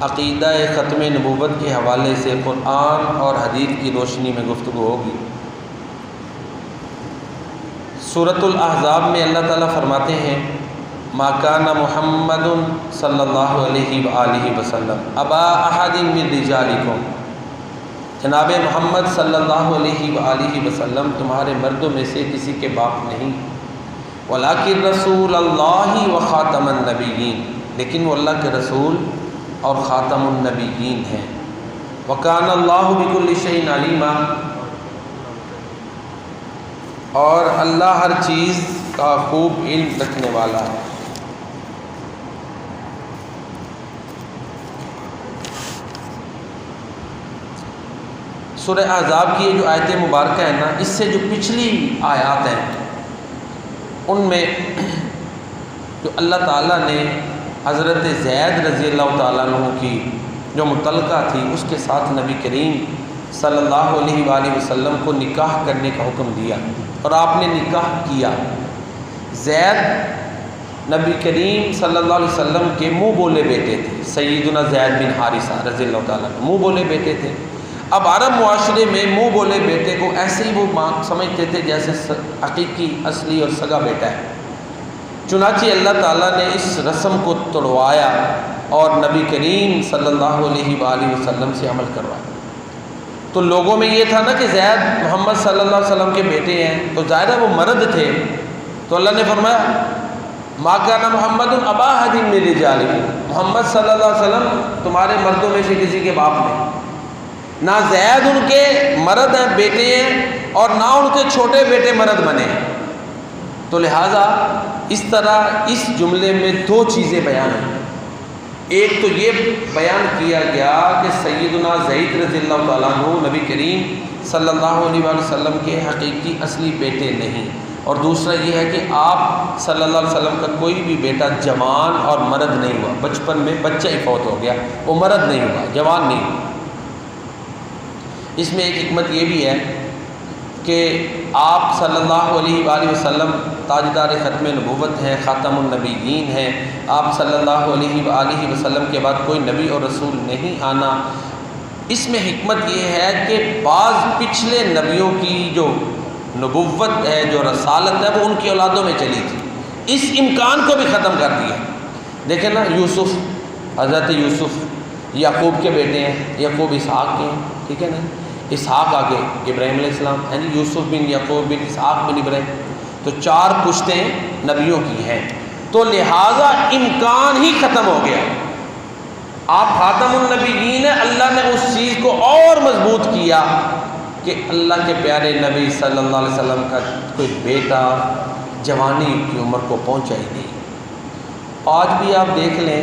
عقیدہ ختم نبوت کے حوالے سے قرآن اور حدیث کی روشنی میں گفتگو ہوگی۔ صورت الاحزاب میں اللہ تعالیٰ فرماتے ہیں ماکانہ محمد صلی اللہ علیہ وآلہ وسلم ابا احد من رجالکم. جناب محمد صلی اللہ علیہ وآلہ وسلم تمہارے مردوں میں سے کسی کے باپ نہیں۔ ولاکن رسول اللہ و خاتم النبیین لیکن وہ اللہ کے رسول اور خاتم النبیین ہیں۔ وکان اللہ بک الشعین علیمہ اور اللہ ہر چیز کا خوب علم رکھنے والا ہے۔ سورہ احزاب کی یہ جو آیت مبارکہ ہے نا، اس سے جو پچھلی آیات ہیں، ان میں جو اللہ تعالیٰ نے حضرت زید رضی اللہ تعالیٰ عنہ کی جو متعلقہ تھی، اس کے ساتھ نبی کریم صلی اللہ علیہ وآلہ وسلم کو نکاح کرنے کا حکم دیا اور آپ نے نکاح کیا۔ زید نبی کریم صلی اللہ علیہ وسلم کے منہ بولے بیٹے تھے، سیدنا زید بن حارثہ رضی اللہ تعالیٰ منہ بولے بیٹے تھے۔ اب عرب معاشرے میں منہ بولے بیٹے کو ایسے ہی وہ سمجھتے تھے جیسے حقیقی، اصلی اور سگا بیٹا ہے۔ چنانچہ اللہ تعالیٰ نے اس رسم کو توڑوایا اور نبی کریم صلی اللہ علیہ وآلہ وسلم سے عمل کروایا۔ تو لوگوں میں یہ تھا نا کہ زید محمد صلی اللہ علیہ وسلم کے بیٹے ہیں، تو ظاہر ہے وہ مرد تھے۔ تو اللہ نے فرمایا ماں کا نام محمد البا حدیم میری جالی محمد صلی اللہ علیہ وسلم تمہارے مردوں میں سے کسی کے باپ نہیں۔ نہ زید ان کے مرد ہیں، بیٹے ہیں، اور نہ ان کے چھوٹے بیٹے مرد بنے ہیں۔ تو لہٰذا اس طرح اس جملے میں دو چیزیں بیان ہیں۔ ایک تو یہ بیان کیا گیا کہ سیدنا زید رضی اللہ تعالیٰ عنہ نبی کریم صلی اللہ علیہ وآلہ وسلم کے حقیقی اصلی بیٹے نہیں۔ اور دوسرا یہ ہے کہ آپ صلی اللہ علیہ وسلم کا کوئی بھی بیٹا جوان اور مرد نہیں ہوا۔ بچپن میں بچہ ہی فوت ہو گیا، وہ مرد نہیں ہوا، جوان نہیں۔ ہوا اس میں ایک حکمت یہ بھی ہے کہ آپ صلی اللہ علیہ وآلہ وسلم تاجدار ختم نبوت ہیں خاتم النبیین ہیں آپ صلی اللہ علیہ وآلہ وسلم کے بعد کوئی نبی اور رسول نہیں آنا۔ اس میں حکمت یہ ہے کہ بعض پچھلے نبیوں کی جو نبوت ہے، جو رسالت ہے، وہ ان کی اولادوں میں چلی تھی۔ اس امکان کو بھی ختم کر دیا۔ دیکھیں نا، یوسف، حضرت یوسف، یعقوب کے بیٹے ہیں، یعقوب اسحاق کے ہیں، ٹھیک ہے نا؟ اسحاق آگے، ابراہیم علیہ السلام یعنی یوسف بن یعقوب بن اسحاق بن ابراہیم۔ تو چار پشتیں نبیوں کی ہیں۔ تو لہٰذا امکان ہی ختم ہو گیا۔ آپ خاتم النبیین ہیں اللہ نے اس چیز کو اور مضبوط کیا کہ اللہ کے پیارے نبی صلی اللہ علیہ وسلم کا کوئی بیٹا جوانی کی عمر کو پہنچا ہی نہیں۔ آج بھی آپ دیکھ لیں،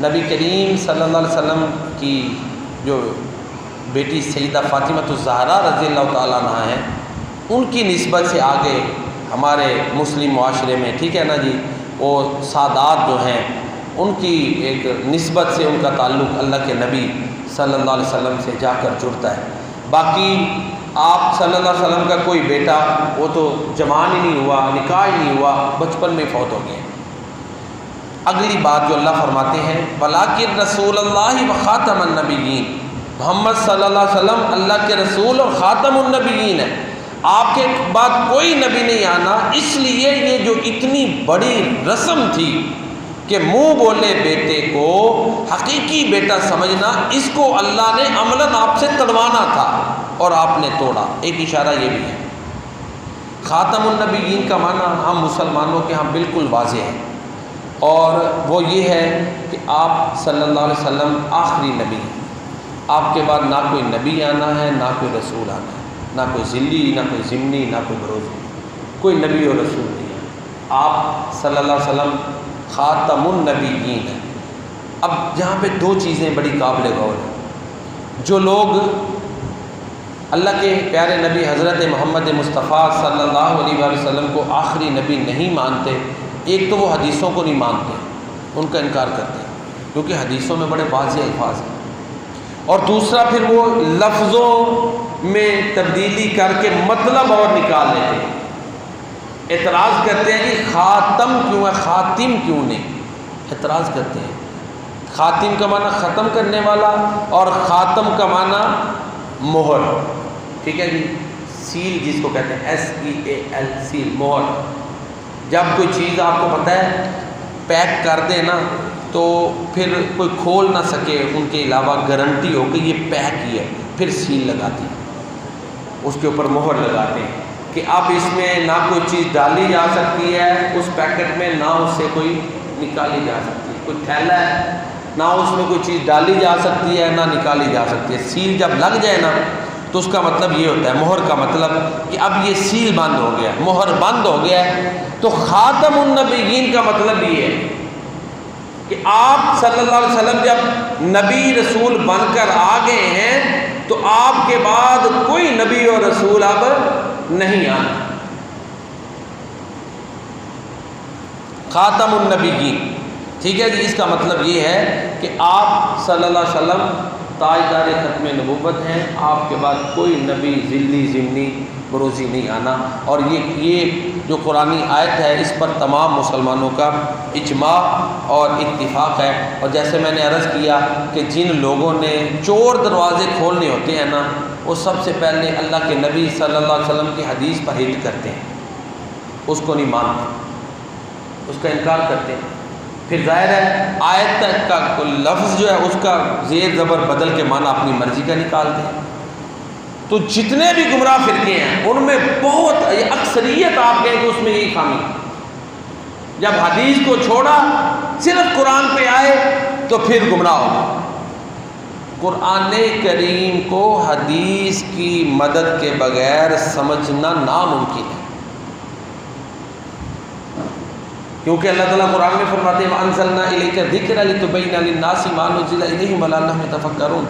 نبی کریم صلی اللہ علیہ وسلم کی جو بیٹی سیدہ فاطمۃ الزہرا رضی اللہ تعالیٰ عنہ ہیں، ان کی نسبت سے آگے ہمارے مسلم معاشرے میں، ٹھیک ہے نا جی؟ وہ سادات جو ہیں، ان کی ایک نسبت سے ان کا تعلق اللہ کے نبی صلی اللہ علیہ وسلم سے جا کر جڑتا ہے۔ باقی آپ صلی اللہ علیہ وسلم کا کوئی بیٹا، وہ تو جوان ہی نہیں ہوا، نکاح ہی نہیں ہوا، بچپن میں فوت ہو گئے اگلی بات جو اللہ فرماتے ہیں بلاکر رسول اللہ و خاتم النبیین محمد صلی اللہ علیہ وسلم اللہ کے رسول اور خاتم النبیین ہے۔ آپ کے بعد کوئی نبی نہیں آنا، اس لیے یہ جو اتنی بڑی رسم تھی کہ منہ بولے بیٹے کو حقیقی بیٹا سمجھنا، اس کو اللہ نے عملاً آپ سے تڑوانا تھا اور آپ نے توڑا۔ ایک اشارہ یہ بھی ہے۔ خاتم النبیین کا معنی ہم مسلمانوں کے ہاں بالکل واضح ہے اور وہ یہ ہے کہ آپ صلی اللہ علیہ وسلم آخری نبی ہیں۔ آپ کے بعد نہ کوئی نبی آنا ہے، نہ کوئی رسول آنا ہے۔ نہ کوئی ذلی، نہ کوئی ضمنی، نہ کوئی بروزی۔ کوئی نبی اور رسول نہیں ہے۔ آپ صلی اللہ علیہ وسلم خاتم النبیین ہیں۔ اب جہاں پہ دو چیزیں بڑی قابل غور ہیں۔ جو لوگ اللہ کے پیارے نبی حضرت محمد مصطفیٰ صلی اللہ علیہ وآلہ وسلم کو آخری نبی نہیں مانتے، ایک تو وہ حدیثوں کو نہیں مانتے، ان کا انکار کرتے ہیں۔ کیونکہ حدیثوں میں بڑے واضح الفاظ ہیں۔ اور دوسرا پھر وہ لفظوں میں تبدیلی کر کے مطلب اور نکال لیتے ہیں۔ اعتراض کرتے ہیں کہ خاتم کیوں ہے، خاتم کیوں نہیں؟ اعتراض کرتے ہیں۔ خاتم کا معنی ختم کرنے والا اور خاتم کا معنی مہر۔ ٹھیک ہے جی؟ سیل جس کو کہتے ہیں S E A L seal, مہر۔ جب کوئی چیز آپ کو پتہ ہے، پیک کر دے نا، تو پھر کوئی کھول نہ سکے، ان کے علاوہ گارنٹی ہو کہ یہ پیک ہی ہے، پھر سیل لگاتی۔ اس کے اوپر مہر لگاتے ہیں کہ اب اس میں نہ کوئی چیز ڈالی جا سکتی ہے، اس پیکٹ میں نہ اس سے کوئی نکالی جا سکتی ہے۔ کوئی تھیلا ہے، نہ اس میں کوئی چیز ڈالی جا سکتی ہے، نہ نکالی جا سکتی ہے۔ سیل جب لگ جائے نا، تو اس کا مطلب یہ ہوتا ہے، مہر کا مطلب کہ اب یہ سیل بند ہو گیا، مہر بند ہو گیا ہے۔ تو خاتم النبیین کا مطلب یہ ہے کہ آپ صلی اللہ علیہ وسلم جب نبی رسول بن کر آ گئے ہیں تو آپ کے بعد کوئی نبی اور رسول اب نہیں آنا۔ خاتم کی ٹھیک ہے جی اس کا مطلب یہ ہے کہ آپ صلی اللہ علیہ وسلم تاجدار ختم نبوت ہیں۔ آپ کے بعد کوئی نبی ذلی ضمنی بروزی نہیں آنا۔ اور یہ یہ جو قرآن آیت ہے، اس پر تمام مسلمانوں کا اجماع اور اتفاق ہے۔ اور جیسے میں نے عرض کیا کہ جن لوگوں نے چور دروازے کھولنے ہوتے ہیں نا، وہ سب سے پہلے اللہ کے نبی صلی اللہ علیہ وسلم کی حدیث پر ہٹ کرتے ہیں۔ اس کو نہیں مانتے، اس کا انکار کرتے ہیں۔ پھر ظاہر ہے آیت تک کا لفظ جو ہے اس کا زیر زبر بدل کے معنی اپنی مرضی کا نکالتے ہیں تو جتنے بھی گمراہ فرقے ہیں، ان میں بہت اکثریت آپ کہیں کہ اس میں یہی خامی۔ جب حدیث کو چھوڑا، صرف قرآن پہ آئے تو پھر گمراہ ہو قرآن کریم کو حدیث کی مدد کے بغیر سمجھنا ناممکن ہے۔ کیونکہ اللہ تعالیٰ قرآن میں فرماتے ہیں انزلنا الیک ذکر لتبین للناس ما نزل الیہم ولعلہم یتفکرون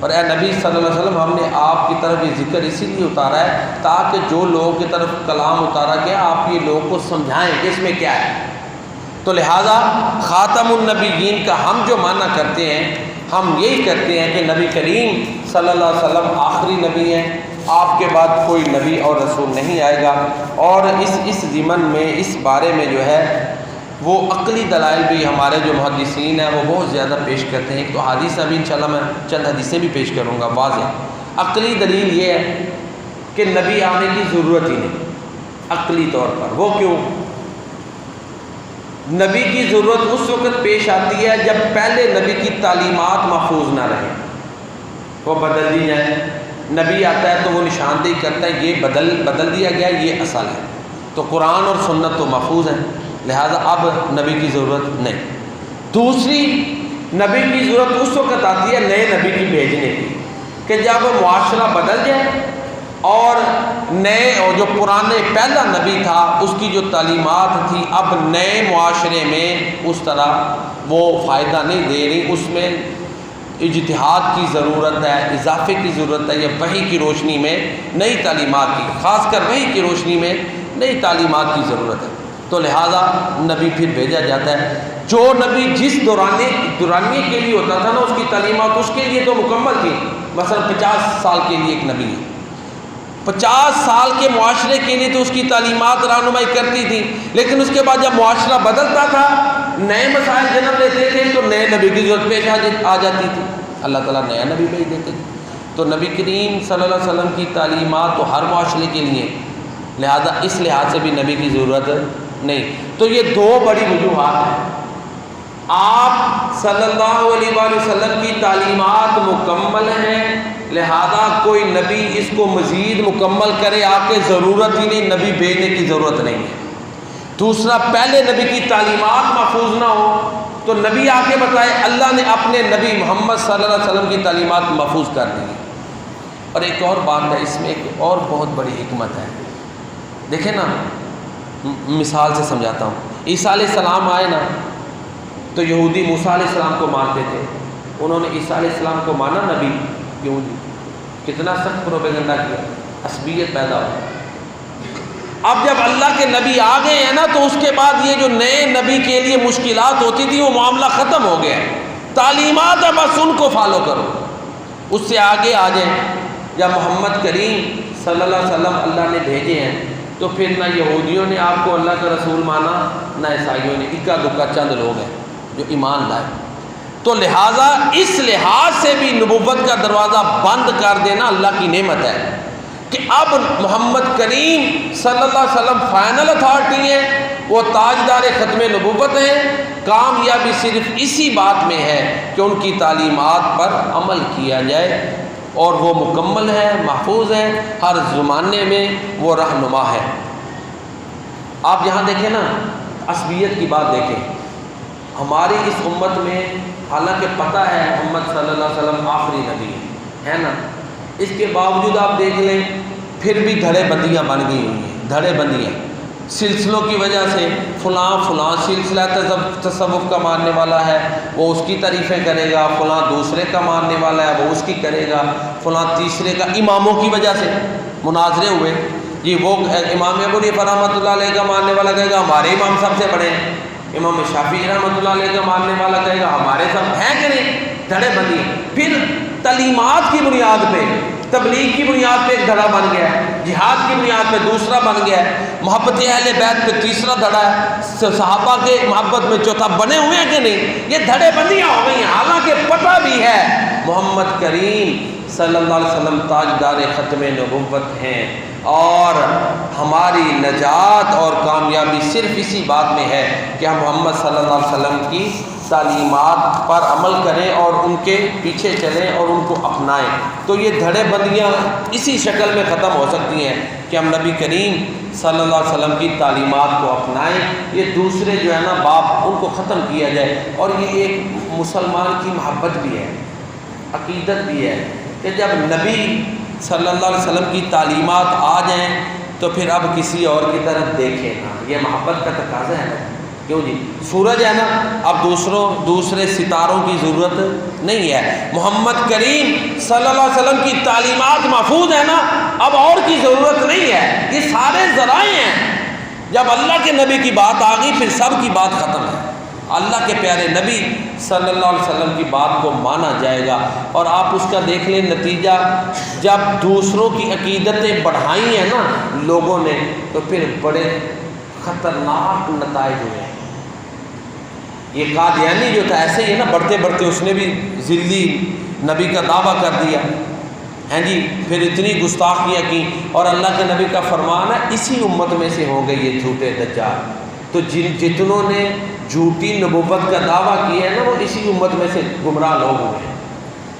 اور اے نبی صلی اللہ علیہ وسلم، ہم نے آپ کی طرف یہ ذکر اسی لیے اتارا ہے تاکہ جو لوگوں کی طرف کلام اتارا گیا، آپ یہ لوگوں کو سمجھائیں کہ اس میں کیا ہے۔ تو لہٰذا، خاتم النبیین کا ہم جو معنی کرتے ہیں، ہم یہی کرتے ہیں کہ نبی کریم صلی اللہ علیہ وسلم آخری نبی ہیں۔ آپ کے بعد کوئی نبی اور رسول نہیں آئے گا۔ اور اس اس ضمن میں، اس بارے میں جو ہے، وہ عقلی دلائل بھی ہمارے جو محدثین ہیں، وہ بہت زیادہ پیش کرتے ہیں۔ ایک تو حادثہ ابھی انشاءاللہ میں چند حدیثیں بھی پیش کروں گا، واضح۔ عقلی دلیل یہ ہے کہ نبی آنے کی ضرورت ہی نہیں، عقلی طور پر۔ وہ کیوں؟ نبی کی ضرورت اس وقت پیش آتی ہے جب پہلے نبی کی تعلیمات محفوظ نہ رہیں۔ وہ بدل دی جائیں۔ نبی آتا ہے تو وہ نشاندہی کرتا ہے، یہ بدل بدل دیا گیا، یہ اصل ہے۔ تو قرآن اور سنت تو محفوظ ہیں، لہذا اب نبی کی ضرورت نہیں۔ دوسری، نبی کی ضرورت اس وقت آتی ہے نئے نبی کی بھیجنے کی، کہ جب معاشرہ بدل جائے اور نئے، اور جو پرانے پہلا نبی تھا، اس کی جو تعلیمات تھی اب نئے معاشرے میں اس طرح وہ فائدہ نہیں دے رہی، اس میں اجتہاد کی ضرورت ہے، اضافے کی ضرورت ہے یا وہی کی روشنی میں، نئی تعلیمات کی، خاص کر وہی کی روشنی میں نئی تعلیمات کی ضرورت ہے۔ تو لہٰذا نبی پھر بھیجا جاتا ہے۔ جو نبی جس دورانی دورانیے کے لیے ہوتا تھا نا، اس کی تعلیمات اس کے لیے تو مکمل تھی۔ مثلا پچاس سال کے لیے ایک نبی ہے۔ پچاس سال کے معاشرے کے لیے تو اس کی تعلیمات رہنمائی کرتی تھی لیکن اس کے بعد جب معاشرہ بدلتا تھا، نئے مسائل جنم لیتے تھے، تو نئے نبی کی ضرورت پیش آ جی- جاتی تھی۔ اللہ تعالیٰ نیا نبی بھیج دیتے تھے۔ تو نبی کریم صلی اللہ علیہ وسلم کی تعلیمات تو ہر معاشرے کے لیے لہذا اس لحاظ سے بھی نبی کی ضرورت نہیں۔ تو یہ دو بڑی وجوہات ہیں۔ آپ صلی اللہ علیہ وآلہ وسلم کی تعلیمات مکمل ہیں، لہذا کوئی نبی اس کو مزید مکمل کرے، آپ کے ضرورت ہی نہیں، نبی بھیجنے کی ضرورت نہیں ہے۔ دوسرا، پہلے نبی کی تعلیمات محفوظ نہ ہو تو نبی آ کے بتائے، اللہ نے اپنے نبی محمد صلی اللہ علیہ وسلم کی تعلیمات محفوظ کر دی۔ اور ایک اور بات ہے، اس میں ایک اور بہت بڑی حکمت ہے۔ دیکھیں نا مثال سے سمجھاتا ہوں۔ عیسیٰ علیہ السلام آئے نا تو یہودی موسیٰ علیہ السلام کو مانتے تھے۔ انہوں نے عیسیٰ علیہ السلام کو مانا نبی کیوں جی کتنا سخت پروپیگنڈا کیا۔ عصبیت پیدا ہو۔ اب جب اللہ کے نبی آ گئے ہیں نا، تو اس کے بعد یہ جو نئے نبی کے لیے مشکلات ہوتی تھی، وہ معاملہ ختم ہو گیا تعلیمات ہے بس ان کو فالو کرو۔ اس سے آگے آ جائیں۔ جب محمد کریم صلی اللہ علیہ وسلم اللہ نے بھیجے ہیں، تو پھر نہ یہودیوں نے آپ کو اللہ کا رسول مانا، نہ عیسائیوں نے۔ اکا دکا چند لوگ ہیں۔ جو ایمان لائے۔ تو لہٰذا اس لحاظ سے بھی نبوت کا دروازہ بند کر دینا اللہ کی نعمت ہے کہ اب محمد کریم صلی اللہ علیہ وسلم فائنل اتھارٹی ہیں، وہ تاجدار ختم نبوت ہیں، کامیابی صرف اسی بات میں ہے کہ ان کی تعلیمات پر عمل کیا جائے۔ اور وہ مکمل ہے محفوظ ہے ہر زمانے میں وہ رہنما ہے آپ یہاں دیکھیں نا، عصبیت کی بات دیکھیں۔ ہماری اس امت میں حالانکہ پتہ ہے محمد صلی اللہ علیہ وسلم آخری نبی ہے نا؟ اس کے باوجود آپ دیکھ لیں، پھر بھی دھڑے بندیاں بن گئی ہوئی ہیں، دھڑے بندیاں سلسلوں کی وجہ سے فلاں فلاں سلسلہ تصوف کا ماننے والا ہے، وہ اس کی تعریفیں کرے گا، فلاں دوسرے کا ماننے والا ہے، وہ اس کی کرے گا۔ فلاں تیسرے کا اماموں کی وجہ سے مناظرے ہوئے۔ جی وہ امام ابو پر رحمۃ اللہ علیہ کا ماننے والا کہے گا، ہمارے امام سب سے بڑے ہیں۔ امام شافی رحمۃ اللہ علیہ کا ماننے والا کہے گا، ہمارے سب ہیں کہ نہیں؟ دھڑے بندی۔ پھر تعلیمات کی بنیاد پہ، تبلیغ کی بنیاد پہ ایک دھڑا بن گیا ہے۔ جہاد کی بنیاد پہ دوسرا بن گیا ہے۔ محبت اہل بیت پہ تیسرا دھڑا ہے۔ صحابہ کے محبت میں چوتھا بنے ہوئے ہیں کہ نہیں؟ یہ دھڑے بندیاں ہو گئی ہیں۔ حالانکہ پتہ بھی ہے، محمد کریم صلی اللہ علیہ وسلم تاجدار ختم نبوت ہیں اور ہماری نجات اور کامیابی صرف اسی بات میں ہے کہ ہم محمد صلی اللہ علیہ وسلم کی تعلیمات پر عمل کریں اور ان کے پیچھے چلیں اور ان کو اپنائیں۔ تو یہ دھڑے بندیاں اسی شکل میں ختم ہو سکتی ہیں کہ ہم نبی کریم صلی اللہ علیہ وسلم کی تعلیمات کو اپنائیں۔ یہ دوسرے جو ہے نا باپ ان کو ختم کیا جائے اور یہ ایک مسلمان کی محبت بھی ہے، عقیدت بھی ہے۔ کہ جب نبی صلی اللہ علیہ وسلم کی تعلیمات آ جائیں تو پھر اب کسی اور کی طرف دیکھیں۔ نا یہ محبت کا تقاضا ہے نا۔ کیوں جی؟ سورج ہے نا، اب دوسروں، دوسرے ستاروں کی ضرورت نہیں ہے۔ محمد کریم صلی اللہ علیہ وسلم کی تعلیمات محفوظ ہے نا، اب اور کی ضرورت نہیں ہے۔ یہ سارے ذرائع ہیں۔ جب اللہ کے نبی کی بات آ گئی، پھر سب کی بات ختم ہے۔ اللہ کے پیارے نبی صلی اللہ علیہ وسلم کی بات کو مانا جائے گا اور آپ اس کا دیکھ لیں نتیجہ، جب دوسروں کی عقیدتیں بڑھائی ہیں نا لوگوں نے، تو پھر بڑے خطرناک نتائج ہوئے ہیں۔ یہ قادیانی جو تھا، ایسے ہی ہے نا، بڑھتے بڑھتے اس نے بھی ذلی نبی کا دعویٰ کر دیا۔ ہیں جی پھر اتنی گستاخیاں کی اور اللہ کے نبی کا فرمان ہے، اسی امت میں سے ہو گئے یہ جھوٹے دجال۔ تو جن جتنوں نے جھوٹی نبوت کا دعویٰ کیا ہے نا، وہ اسی امت میں سے گمراہ لوگ ہوئے ہیں۔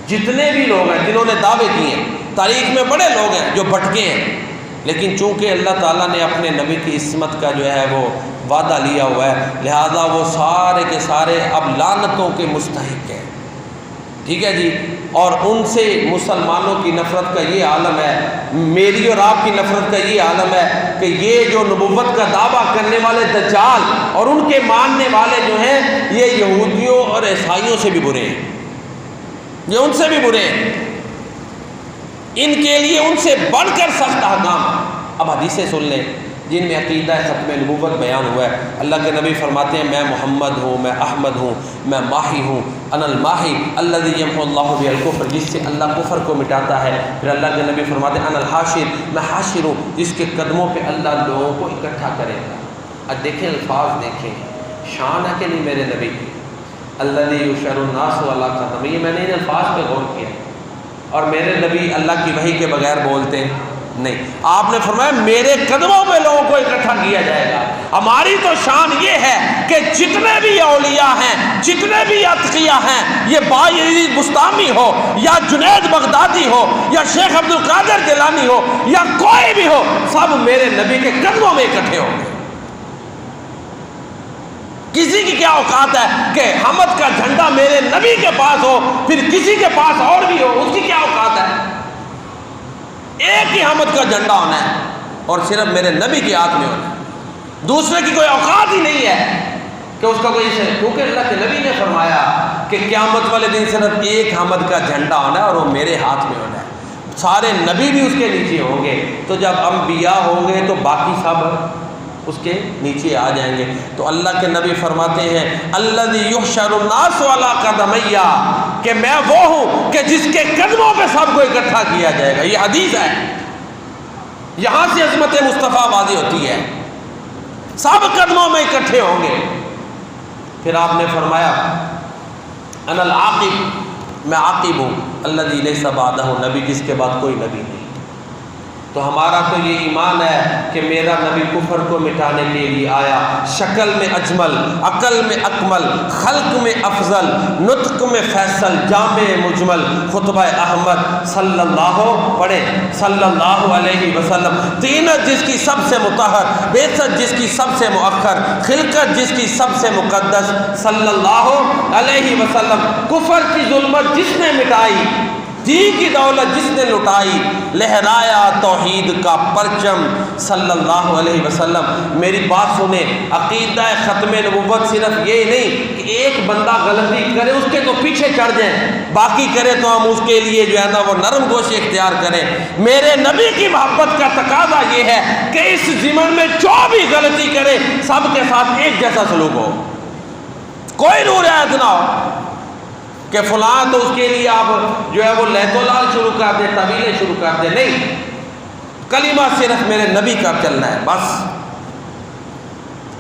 جتنے بھی لوگ ہیں، جنہوں نے دعوے کیے ہیں، تاریخ میں بڑے لوگ ہیں جو بھٹکے ہیں، لیکن چونکہ اللہ تعالیٰ نے اپنے نبی کی عصمت کا جو ہے، وہ وعدہ لیا ہوا ہے، لہذا وہ سارے کے سارے اب لانتوں کے مستحق ہیں۔ ٹھیک ہے جی؟ اور ان سے مسلمانوں کی نفرت کا یہ عالم ہے، میری اور آپ کی نفرت کا یہ عالم ہے کہ یہ جو نبوت کا دعویٰ کرنے والے دجال اور ان کے ماننے والے جو ہیں، یہ یہودیوں اور عیسائیوں سے بھی برے ہیں۔ یہ ان سے بھی برے ہیں۔ ان کے لیے ان سے بڑھ کر سخت احکام۔ اب حدیثیں سن لیں۔ جن میں عقیدہ ختم نبوت بیان ہوا ہے۔ اللہ کے نبی فرماتے ہیں، میں محمد ہوں، میں احمد ہوں، میں ماہی ہوں ان الماہی اللہ یم اللہ القفر جس سے اللہ کفر کو مٹاتا ہے۔ پھر اللہ کے نبی فرماتے ہیں ان الحاشر، میں حاشر ہوں، جس کے قدموں پہ اللہ لوگوں کو اکٹھا کرے۔ گا اب دیکھیں الفاظ، دیکھیں۔ شان ہے کہ نہیں میرے نبی؟ اللہ یشر الناس والا قدم یہ میں نے ان الفاظ پہ غور کیا اور میرے نبی اللہ کی وحی کے بغیر بولتے ہیں۔ نہیں۔ آپ نے فرمایا، میرے قدموں پہ لوگوں کو اکٹھا کیا جائے گا۔ ہماری تو شان یہ ہے کہ جتنے بھی اولیاء ہیں، جتنے بھی اتقیہ ہیں، یہ با بستانی ہو، یا جنید بغدادی ہو، یا شیخ عبد القادر جیلانی ہو، یا کوئی بھی ہو، سب میرے نبی کے قدموں میں اکٹھے ہوں۔ گے کسی کی کیا اوقات ہے کہ حمد کا جھنڈا میرے نبی کے پاس ہو، پھر کسی کے پاس اور بھی ہو، اس کی کیا اوقات ہے؟ ایک ہی حمد کا جھنڈا ہونا ہے اور صرف میرے نبی کے ہاتھ میں ہونا ہے۔ دوسرے کی کوئی اوقات ہی نہیں ہے کہ اس کا کوئی کیونکہ اللہ کے نبی نے فرمایا کہ قیامت والے دن صرف ایک حمد کا جھنڈا ہونا ہے اور وہ میرے ہاتھ میں ہونا ہے۔ سارے نبی بھی اس کے نیچے ہوں گے۔ تو جب انبیاء ہوں گے تو باقی سب اس کے نیچے آ جائیں گے۔ تو اللہ کے نبی فرماتے ہیں اللہ یحشر الناس والا قدمیا کہ میں وہ ہوں کہ جس کے قدموں پہ سب کو اکٹھا کیا جائے گا۔ یہ حدیث ہے۔ یہاں سے عظمت مصطفیٰ واضح ہوتی ہے۔ سب قدموں میں اکٹھے ہوں گے۔ پھر آپ نے فرمایا ان العاقب، میں عاقب ہوں۔ اللہ دین سب آدھا ہوں نبی، جس کے بعد کوئی نبی نہیں۔ تو ہمارا تو یہ ایمان ہے کہ میرا نبی کفر کو مٹانے کے لیے آیا۔ شکل میں اجمل، عقل میں اکمل، خلق میں افضل، نطق میں فیصل، جامع مجمل۔ خطبہ احمد صلی اللہ پڑھے صلی اللہ علیہ وسلم۔ تینت جس کی سب سے متحر بیست جس کی سب سے مؤخر، خلقت جس کی سب سے مقدس۔ صلی اللہ علیہ وسلم۔ کفر کی ظلمت جس نے مٹائی دین کی دولت جس نے لٹائی، لہرایا توحید کا پرچم۔ صلی اللہ علیہ وسلم، میری بات سنیں، عقیدہ ختم نبوت صرف یہ نہیں کہ ایک بندہ غلطی کرے، اس کے تو پیچھے چڑھ جائیں۔ باقی کرے تو ہم اس کے لیے جو ہے نا وہ نرم گوشت اختیار کریں۔ میرے نبی کی محبت کا تقاضا یہ ہے کہ اس زمن میں جو بھی غلطی کرے، سب کے ساتھ ایک جیسا سلوک ہو۔ کوئی نور رعایت نہ ہو۔ کہ فلاں تو اس کے لیے آپ جو ہے وہ لہت و لال شروع کر دیں، طویلیں شروع کر دیں۔ نہیں، کلمہ صرف میرے نبی کا چلنا ہے، بس۔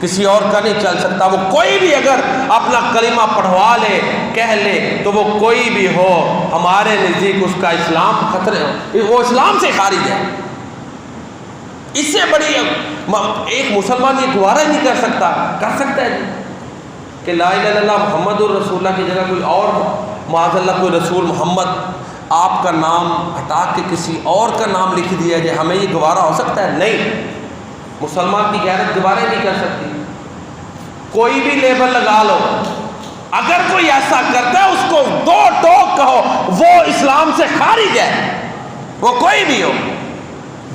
کسی اور کا نہیں چل سکتا۔ وہ کوئی بھی اگر اپنا کلمہ پڑھوا لے، کہہ لے، تو وہ کوئی بھی ہو، ہمارے نزدیک اس کا اسلام خطرے ہو وہ اسلام سے خارج ہے۔ اس سے بڑی ایک مسلمان یہ گوارہ نہیں کر سکتا۔ کر سکتا ہے۔ کہ لا الہ الا اللہ محمد الرسول اللہ کی جگہ کوئی اور معاذ اللہ کوئی رسول محمد آپ کا نام ہٹا کے کسی اور کا نام لکھ دیا جائے جی ہمیں یہ گوارہ ہو سکتا ہے؟ نہیں۔ مسلمان کی غیرت دوبارہ نہیں کر سکتی۔ کوئی بھی لیبل لگا لو۔ اگر کوئی ایسا کرتا ہے، اس کو دو ٹوک کہو، وہ اسلام سے خارج ہے۔ وہ کوئی بھی ہو۔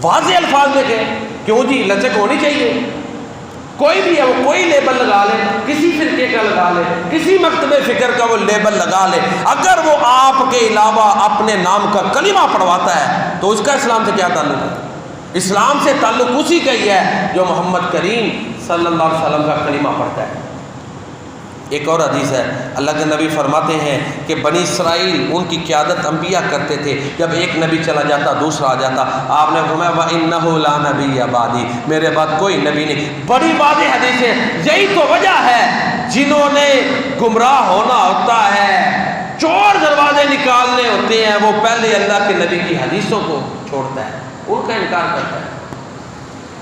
واضح الفاظ میں کہ کیوں جی لچک ہونی چاہیے۔ کوئی بھی ہے وہ کوئی لیبل لگا لے، کسی فرقے کا لگا لے، کسی مکتب فکر کا وہ لیبل لگا لے۔ اگر وہ آپ کے علاوہ اپنے نام کا کلمہ پڑھواتا ہے، تو اس کا اسلام سے کیا تعلق ہے؟ اسلام سے تعلق اسی کا ہی ہے جو محمد کریم صلی اللہ علیہ وسلم کا کلمہ پڑھتا ہے۔ ایک اور حدیث ہے۔ اللہ کے نبی فرماتے ہیں کہ بنی اسرائیل ان کی قیادت انبیاء کرتے تھے۔ جب ایک نبی چلا جاتا، دوسرا آ جاتا، آپ نے فرمایا وہ لا نبی آبادی میرے بعد کوئی نبی نہیں۔ بڑی بات حدیث ہے۔ یہی تو وجہ ہے جنہوں نے گمراہ ہونا ہوتا ہے۔ چور دروازے نکالنے ہوتے ہیں۔ وہ پہلے اللہ کے نبی کی حدیثوں کو چھوڑتا ہے۔ ان کا انکار کرتا ہے۔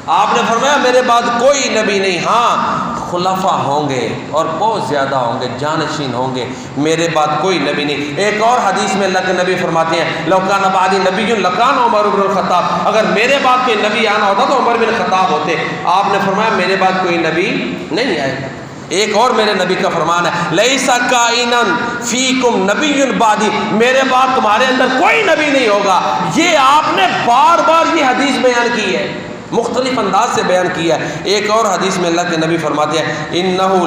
آپ نے فرمایا میرے بعد کوئی نبی نہیں۔ ہاں خلفہ ہوں گے اور بہت زیادہ ہوں گے، جانشین ہوں گے۔ میرے بعد کوئی نبی نہیں۔ ایک اور حدیث میں اللہ کے نبی فرماتے ہیں لوکان آبادی نبی لکان عمر بن الخطاب۔ اگر میرے بعد کوئی نبی آنا ہوتا تو عمر بن خطاب ہوتے۔ آپ نے فرمایا میرے بعد کوئی نبی نہیں آئے گا۔ ایک اور میرے نبی کا فرمان ہے، لئیسا کائنن فیکم نبی بادی میرے بعد تمہارے اندر کوئی نبی نہیں ہوگا۔ یہ آپ نے بار بار یہ حدیث بیان کی ہے۔ مختلف انداز سے بیان کیا ہے۔ ایک اور حدیث میں اللہ کے نبی فرماتے ہیں، انہو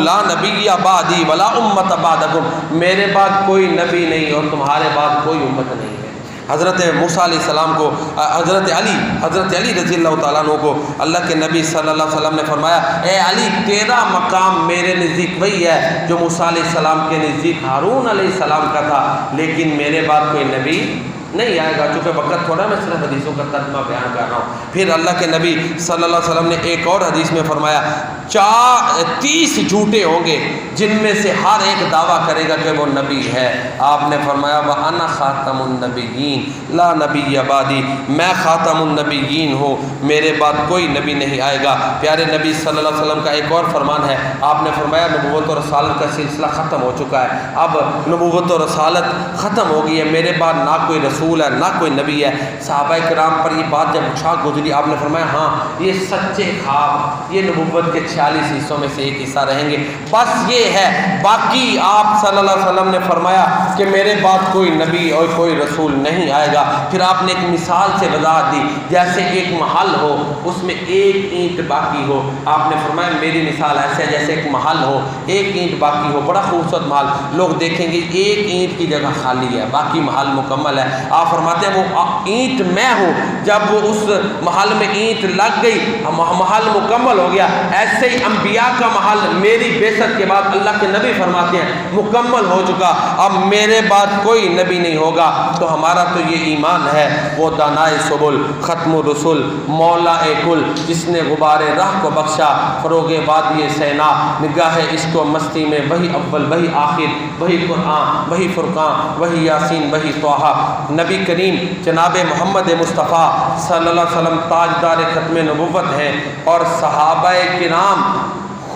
نہیں نہیں آئے گا، چونکہ وقت تھوڑا میں صرف حدیثوں کا ترجمہ بیان کر رہا ہوں۔ پھر اللہ کے نبی صلی اللہ علیہ وسلم نے ایک اور حدیث میں فرمایا چار تیس جھوٹے ہوں گے، جن میں سے ہر ایک دعویٰ کرے گا کہ وہ نبی ہے۔ آپ نے فرمایا وہ انا خاتم النبیین لا نبی آبادی میں خاتم النبیین ہوں۔ میرے بعد کوئی نبی نہیں آئے گا۔ پیارے نبی صلی اللہ علیہ وسلم کا ایک اور فرمان ہے۔ آپ نے فرمایا، نبوت و رسالت کا سلسلہ ختم ہو چکا ہے۔ اب نبوت و رسالت ختم ہو گئی ہے۔ میرے بعد نہ کوئی رسول ہے، نہ کوئی نبی ہے۔ صحابہ کرام پر یہ بات جب چھاک گزری، آپ نے فرمایا ہاں یہ سچے خواب، یہ نبوت کے چھیالیس حصوں میں سے ایک حصہ رہیں گے۔ بس یہ ہے، باقی آپ صلی اللہ علیہ وسلم نے فرمایا کہ میرے بعد کوئی نبی اور کوئی رسول نہیں آئے گا۔ پھر آپ نے ایک مثال سے وضاحت دی، جیسے ایک محل ہو، اس میں ایک اینٹ باقی ہو۔ آپ نے فرمایا، میری مثال ایسے جیسے ایک محل ہو، ایک اینٹ باقی ہو، بڑا خوبصورت محل۔ لوگ دیکھیں گے، ایک اینٹ کی جگہ خالی ہے، باقی محل مکمل ہے۔ آپ فرماتے ہیں، وہ اینٹ میں ہوں۔ جب وہ اس محل میں اینٹ لگ گئی محل مکمل ہو گیا، ایسے ایسے ہی انبیاء کا محل میری بیست کے بعد اللہ کے نبی فرماتے ہیں، مکمل ہو چکا۔ اب میرے بعد کوئی نبی نہیں ہوگا۔ تو ہمارا تو یہ ایمان ہے، وہ دانائے سبل، ختم الرسول مولا کل، جس نے غبار راہ کو بخشا۔ فروغ وادی سینا، نگاہ عشق و مستی میں وہی اول وہی آخر وہی قرآن وہی فرقان وہی یاسین وہی توحہ نبی کریم جناب محمد مصطفیٰ صلی اللہ علیہ وسلم تاجدار ختم نبوت ہیں اور صحابہ کرام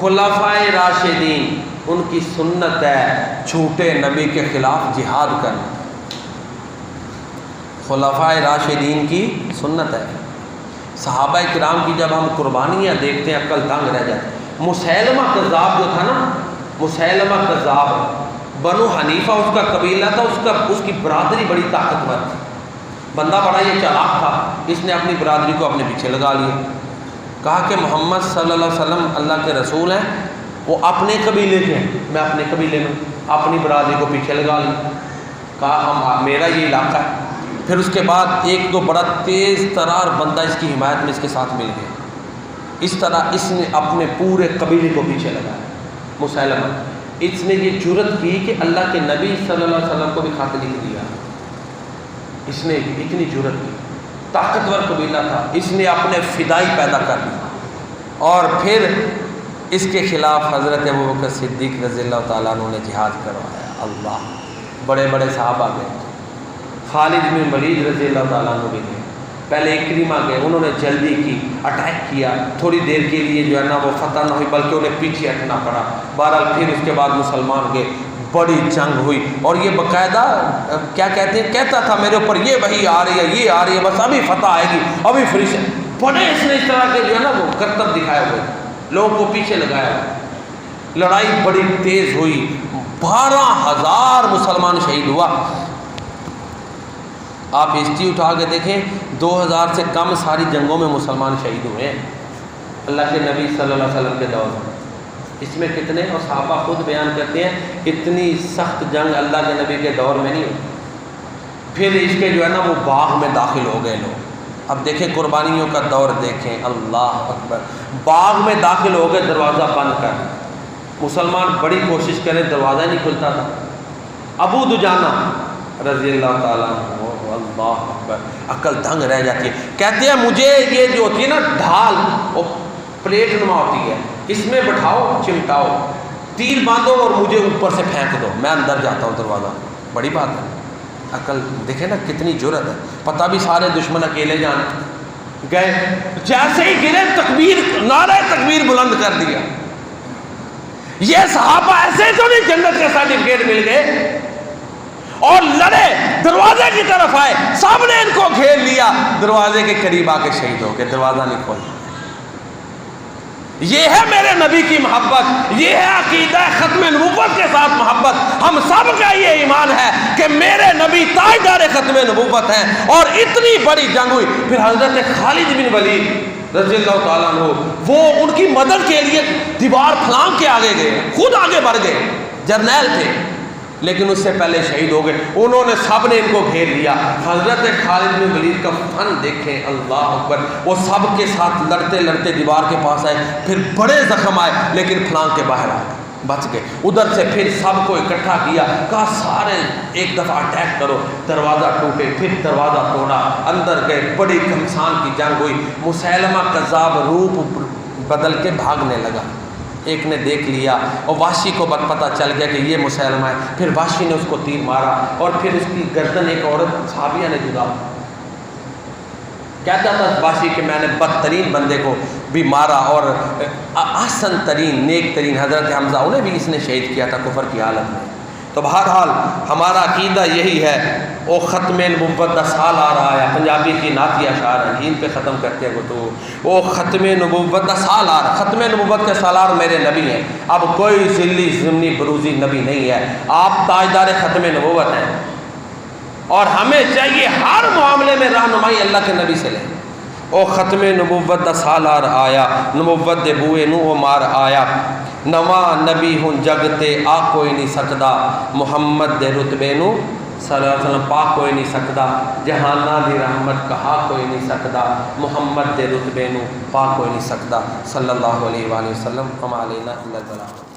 خلفۂ راشدین، ان کی سنت ہے جھوٹے نبی کے خلاف جہاد کرنا۔ خلفۂ راشدین کی سنت ہے۔ صحابہ کرام کی جب ہم قربانیاں دیکھتے ہیں، عقل دنگ رہ جاتے مسلمہ کذاب جو تھا نا مسلمہ کذاب بنو حنیفہ اس کا قبیلہ تھا، اس کا، اس کی برادری بڑی طاقتور تھی۔ بندہ بڑا یہ چالاک تھا، اس نے اپنی برادری کو اپنے پیچھے لگا لیا۔ کہا کہ محمد صلی اللہ علیہ وسلم اللہ کے رسول ہیں، وہ اپنے قبیلے کے ہیں۔ میں اپنے قبیلے میں اپنی برادری کو پیچھے لگا لی کہا، ہم، میرا یہ علاقہ ہے۔ پھر اس کے بعد ایک دو بڑا تیز ترار بندہ اس کی حمایت میں اس کے ساتھ مل گیا۔ اس طرح اس نے اپنے پورے قبیلے کو پیچھے لگایا۔ مسلمہ، اس نے یہ جرت کی کہ اللہ کے نبی صلی اللہ علیہ وسلم کو بھی خط لکھ دیا۔ اس نے اتنی جرت کی۔ طاقتور قبیلہ تھا۔ اس نے اپنے فدائی پیدا کر لی۔ اور پھر اس کے خلاف حضرت ابوبکر صدیق رضی اللہ تعالیٰ عنہ نے جہاد کروایا۔ اللہ، بڑے بڑے صحابہ گئے۔ خالد بن ولید رضی اللہ تعالیٰ عنہ بھی گئے۔ پہلے اکریمہ گئے۔ انہوں نے جلدی کی، اٹیک کیا۔ تھوڑی دیر کے لیے جو ہے نا وہ فتح نہ ہوئی، بلکہ انہیں پیچھے ہٹنا پڑا۔ بہرحال پھر اس کے بعد مسلمان گئے۔ بڑی جنگ ہوئی اور یہ باقاعدہ، کیا کہتے ہیں؟ کہتا تھا میرے اوپر، یہ وہی آ رہی ہے، یہ آ رہی ہے، بس ابھی فتح آئے گی، ابھی فریش بڑے اس نے اس طرح کے جو ہے نا، وہ کرتب دکھائے ہوئے، لوگوں کو پیچھے لگایا ہوا لڑائی بڑی تیز ہوئی، بارہ ہزار مسلمان شہید ہوا۔ آپ ہسٹری اٹھا کے دیکھیں، دو ہزار سے کم ساری جنگوں میں مسلمان شہید ہوئے۔ ہیں اللہ کے نبی صلی اللہ علیہ وسلم کے دور میں۔ اس میں کتنے اور صحابہ خود بیان کرتے ہیں، اتنی سخت جنگ اللہ کے نبی کے دور میں نہیں ہوئی۔ پھر اس کے جو ہے نا، وہ باغ میں داخل ہو گئے لوگ۔ اب دیکھیں قربانیوں کا دور دیکھیں۔ اللہ اکبر۔ باغ میں داخل ہو گئے، دروازہ بند کر۔ مسلمان بڑی کوشش کریں دروازہ نہیں کھلتا تھا۔ ابو دجانا رضی اللہ تعالیٰ اللہ اکبر، عقل دنگ رہ جاتی ہے۔ کہتے ہیں، مجھے یہ جو ہوتی ہے نا، ڈھال، وہ پلیٹ نما ہوتی ہے۔ اس میں بٹھاؤ، چمٹاؤ۔ تیر باندھو اور مجھے اوپر سے پھینک دو۔ میں اندر جاتا ہوں دروازہ۔ بڑی بات ہے۔ عقل، دیکھیں نا کتنی جرت ہے۔ پتہ بھی سارے دشمن اکیلے جانے گئے۔ جیسے ہی گرے، تکبیر، نعرہ تکبیر بلند کر دیا۔ یہ صحابہ ایسے تو نہیں جنت کے سرٹیفکیٹ مل گئے۔ اور لڑے۔ دروازے کی طرف آئے۔ سب نے ان کو گھیر لیا۔ دروازے کے قریب آ کے شہید ہو کے دروازہ نہیں کھول یہ ہے میرے نبی کی محبت، یہ ہے عقیدہ ختم نبوت کے ساتھ محبت۔ ہم سب کا یہ ایمان ہے کہ میرے نبی تاجدار ختم نبوت ہیں اور اتنی بڑی جنگ ہوئی۔ پھر حضرت خالد بن ولید رضی اللہ تعالیٰ عنہ، وہ ان کی مدد کے لیے دیوار پھلانگ کے آگے گئے، خود آگے بڑھ گئے۔ جرنیل تھے۔ لیکن اس سے پہلے شہید ہو گئے۔ انہوں نے سب نے ان کو گھیر لیا۔ حضرت خالد بن ولید کا فن دیکھیں۔ اللہ اکبر۔ وہ سب کے ساتھ لڑتے لڑتے دیوار کے پاس آئے۔ پھر بڑے زخم آئے، لیکن پھلانگ کے باہر آئے بچ گئے۔ ادھر سے پھر سب کو اکٹھا کیا۔ کہا، سارے ایک دفعہ اٹیک کرو۔ دروازہ ٹوٹے، پھر دروازہ توڑا۔ اندر گئے۔ بڑی کمسان کی جنگ ہوئی۔ مسلمہ کذاب روپ بدل کے بھاگنے لگا۔ ایک نے دیکھ لیا اور واشی کو بت پتہ چل گیا کہ یہ مسلمہ ہے۔ پھر واشی نے اس کو تیر مارا اور پھر اس کی گردن ایک عورت صحابیہ نے جدا۔ کہتا تھا واشی کہ میں نے بدترین بندے کو بھی مارا اور آسن ترین، نیک ترین حضرت حمزہ، انہیں بھی اس نے شہید کیا تھا کفر کی حالت میں۔ تو بہرحال ہمارا عقیدہ یہی ہے وہ ختم نبوت کا سال آ رہا ہے، پنجابی کی نعتی اشعار ہیں جن پہ ختم کرتے ہیں تو۔ وہ ختم نبوت کا سال آ رہا ختم نبوت کے سالار میرے نبی ہیں۔ اب کوئی ذلی، ضمنی، بروزی نبی نہیں ہے۔ آپ تاجدار ختم نبوت ہیں۔ اور ہمیں چاہیے ہر معاملے میں رہنمائی اللہ کے نبی سے لیں۔ او ختم نبوت دا سالار آیا، نبوت دے بوئے نو او مار آیا۔ نواں نبی ہوں جگ تے آ کوئی نہیں سکدا، محمد دے رتبے نو صلی اللہ علیہ وسلم پا کوئی نہیں سکتا جہانہ دی رحمت کہا کوئی نہیں سکتا محمد دے رتبے نو پا کوئی نہیں سکتا صلی اللہ علیہ وآلہ وسلم ہم علینا اللہ